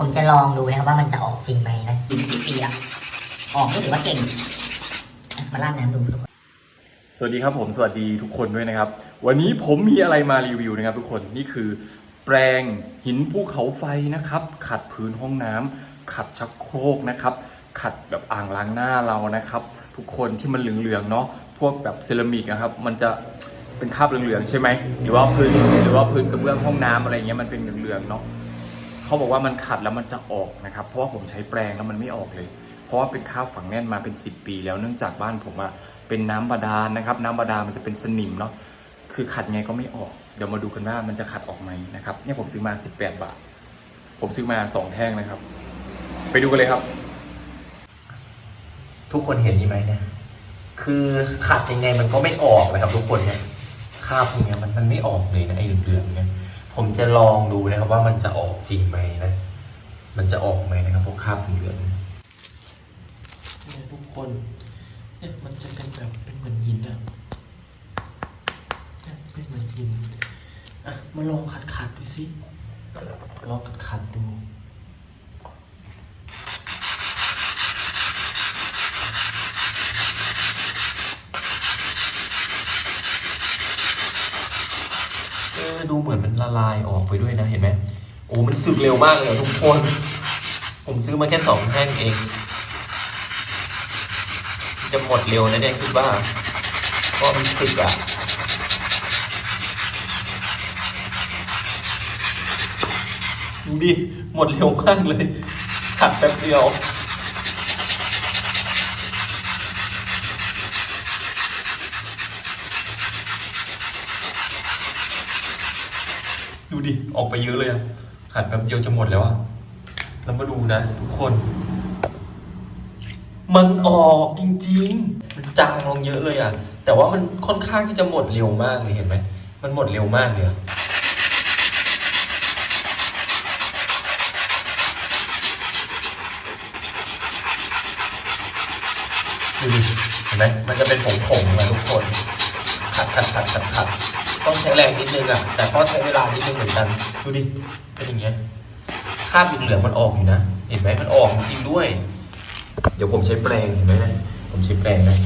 ผมจะลองดูนะครับว่ามันจะออกจริงไหมนะอีกสิบปีแล้วออกนี่ถือว่าเก่ง มาลาดน้ำดูทุกคน สวัสดีครับผมสวัสดีทุกคนด้วยนะครับ วันนี้ผมมีอะไรมารีวิวนะครับ ทุกคนนี่คือแปรงหินภูเขาไฟนะครับ ขัดพื้นห้องน้ำขัดชักโครกนะครับ ขัดแบบอ่างล้างหน้าเรานะครับ ทุกคนที่มันเหลืองๆเนาะพวกแบบเซรามิกนะครับ มันจะเป็นคราบเหลืองๆใช่ไหมหรือว่าพื้นหรือว่าพื้นกระเบื้องห้องน้ำอะไรเงี้ยมันเป็นเหลืองๆเนาะ เขาบอกว่ามันขัดแล้วมันจะออกนะครับ เพราะว่าผมใช้แปรงแล้วมันไม่ออกเลย เพราะว่าเป็นข้าวฝังแน่นมาเป็น 10 ปี แล้วเนื่องจากบ้านผมอะเป็นน้ำบาดาลนะครับ น้ำบาดาลมันจะเป็นสนิมเนาะคือขัดไงก็ไม่ออกเดี๋ยวมาดูกันว่ามันจะขัดออกไหมนะครับเนี่ยผมซื้อมา 18 บาท ผมซื้อมา 2 แท่งนะครับ ไปดูกันเลยครับ ทุกคนเห็นนี่ไหมเนี่ยคือขัดยังไงมันก็ไม่ออกนะครับ ทุกคนเนี่ยคราบพวกนี้มันมันไม่ออกเลยนะไอ้เหลืองๆเนี่ย ผมจะลองดูนะครับว่ามันจะออกจริงไหมนะ มันจะออกไหมนะครับพวกคราบเหลืองเนี่ยทุกคนเนี่ยมันจะเป็นแบบเป็นเหมือนหินอะเนี่ยเป็นเหมือนหินอะมาลองขัดขัดๆดูสิลองขัดขัดๆดู ดูเหมือนมันละลายออกไปด้วยนะเห็นไหมโอ้มันสึกเร็วมากเลยทุกคน ผมซื้อมาแค่สองแท่งเอง จะหมดเร็วนะเนี่ยคิดว่าเพราะมันสึกอะดูดิหมดเร็วมากเลยขัดแป๊บเดียว ดูดิ ออกไปเยอะเลยอะขัดแป๊บเดียวจะหมดแล้วอะแล้วมาดูนะทุกคน มันออกจริงๆ มันจางลงเยอะเลยอะแต่ว่ามันค่อนข้างที่จะหมดเร็วมากเลยเห็นไหม มันหมดเร็วมากเลยอะดูดิเห็นไหมมันจะเป็นผงๆนะทุกคน ขัดขัดขัดขัดขัด ต้องใช้แรงนิดนึงอะ แต่ก็ใช้เวลานิดนึงเหมือนกัน ดูดิ เป็นอย่างเงี้ยคราบเหลืองๆมันออกอยู่นะ เห็นไหมมันออกจริงด้วย เดี๋ยวผมใช้แปรงเห็นไหมนะผมใช้แปรงนะ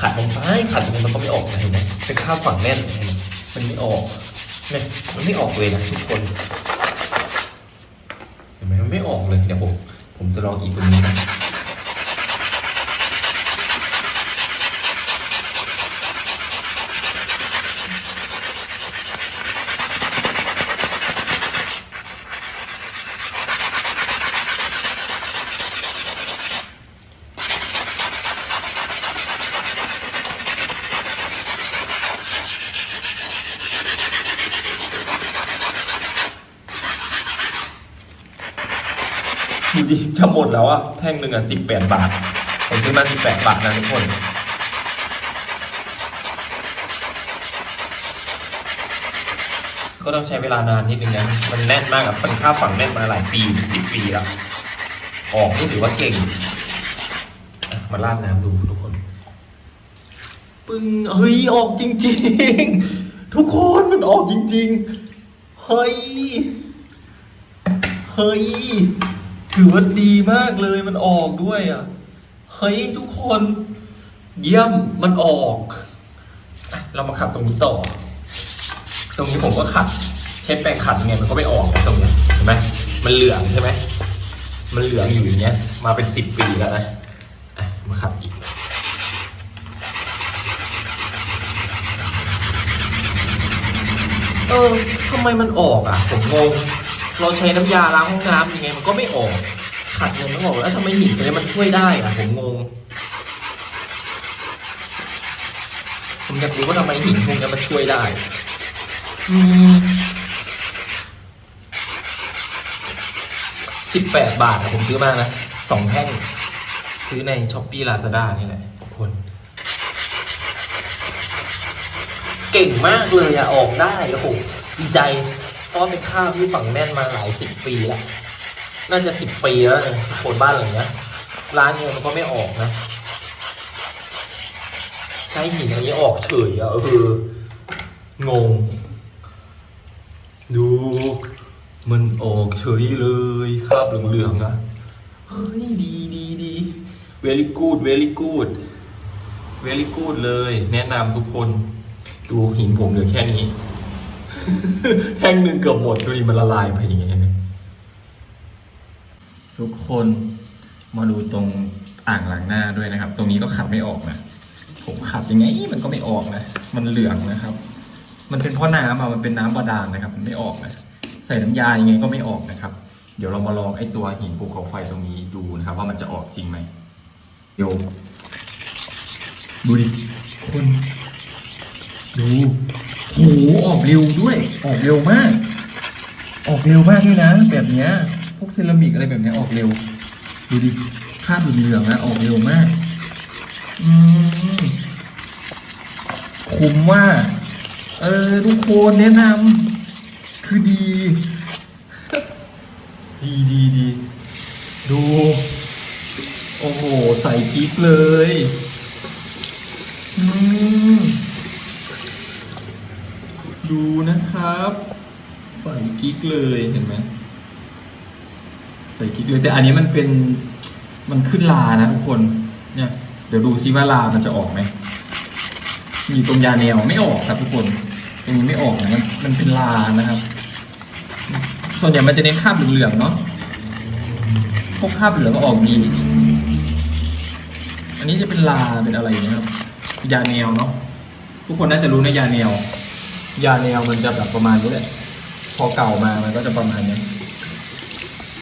ขัดลงไปขัดตรงนี้มันก็ไม่ออกนะเห็นไหมเป็นคราบฝังแน่นเห็นมมันไม่ออกเนี่ยมันไม่ออกเลยนะทุกคน เห็นไหมมันไม่ออกเลย เดี๋ยวผม ผมจะลองอีกตรงนี้นะ ดูดิจะหมดแล้วอะแท่งหนึ่งอะสิบแปดบาท ผมซื้อมาสิบแปดบาทนะทุกคนก็ต้องใช้เวลานานนิดนึงนะ มันแน่นมากอะเป็นค่าฝังแน่นมาหลายปีสิบปีแล้วออกนี่ถือว่าเก่ง มาลาดน้ำดูทุกคน ปึ้งเฮ้ย ออกจริง ๆ ทุกคนมันออกจริง ๆ เฮ้ย เฮ้ย ถือว่าดีมากเลยมันออกด้วยอะ เฮ้ยทุกคน เยี่ยมมันออกอะเรามาขัดตรงนี้ต่อ ตรงนี้ผมก็ขัด ใช้แปรงขัดไงมันก็ไม่ออกนะตรงเนี้ยเห็นไหมมันเหลืองใช่ไหมมันเหลืองอยู่อย่างเงี้ย มาเป็นสิบปีแล้วนะอะมาขัดอีกเออทำไมมันออกอะ ผมงง เราใช้น้ำยาล้างห้องน้ำยังไงมันก็ไม่ออก ขัดยังไม่ออกแล้วทำไมหินตัวนี้มันช่วยได้อะผมงง ผมอยากรู้ว่าทำไมหินพวกนี้มันช่วยได้ อืมสิบแปดบาทอะผมซื้อมานะสองแท่ง ซื้อในช้อปปี้ลาซาด้านี่แหละทุกคน เก่งมากเลยอะออกได้โอ้โหดีใจ เพราะเป็นข้าวที่ฝังแน่นมาหลายสิบปีแล้ว น่าจะสิบปีแล้วนะโคนบ้านหลังเนี้ย ร้านเนี้ยมันก็ไม่ออกนะ ใช้หินอย่างนี้ออกเฉยอะเอองง ดู มันออกเฉยเลยคราบเหลืองๆอะเฮ้ยดีดีดี very good very good very good เลย แนะนำทุกคน ดูหินผมเหลือแค่นี้ แท่งหนึ่งเกือบหมดดูดิมันละลายไปอย่างเงี้ยเนไหมทุกคนมาดูตรงอ่างล้างหน้าด้วยนะครับ ตรงนี้ก็ขัดไม่ออกนะผมขัดยังไงมันก็ไม่ออกนะมันเหลืองนะครับ มันเป็นเพราะน้ำอะมันเป็นน้ำบาดาลนะครับ มันไม่ออกนะใส่น้ำยายังไงก็ไม่ออกนะครับ เดี๋ยวเรามาลองไอ้ตัวหินภูเขาไฟตรงนี้ดูนะครับ ว่ามันจะออกจริงไหมเดี๋ยวดูดิคนดู โหออกเร็วด้วย ออกเร็วมาก ออกเร็วมากด้วยนะ แบบเนี้ย พวกเซรามิกอะไรแบบเนี้ยออกเร็ว ดูดิคราบเหลืองนะออกเร็วมาก อืมคุ้มว่า เออทุกคนแนะนำคือดี ดีดีดีดู โอ้โห ใส่กิ๊กเลย อืม ดูนะครับใส่กิ๊กเลยเห็นไหมใส่กิ๊กเลยแต่อันนี้มันเป็นมันขึ้นลานะทุกคนเนี่ยเดี๋ยวดูซิว่าลามันจะออกไหมมีตรงยาแนวไม่ออกครับทุกคนตรงนี้ไม่ออกนะมันมันเป็นลานะครับ ส่วนใหญ่มันจะเน้นคาบเหลืองๆเนาะพวกคาบเหลืองก็ออกดี อันนี้จะเป็นลาเป็นอะไรอย่างเงี้ยครับยาแนวเนาะทุกคนน่าจะรู้นะยาแนว ยาแนวมันจะแบบประมาณนี้แหละ พอเก่ามามันก็จะประมาณนี้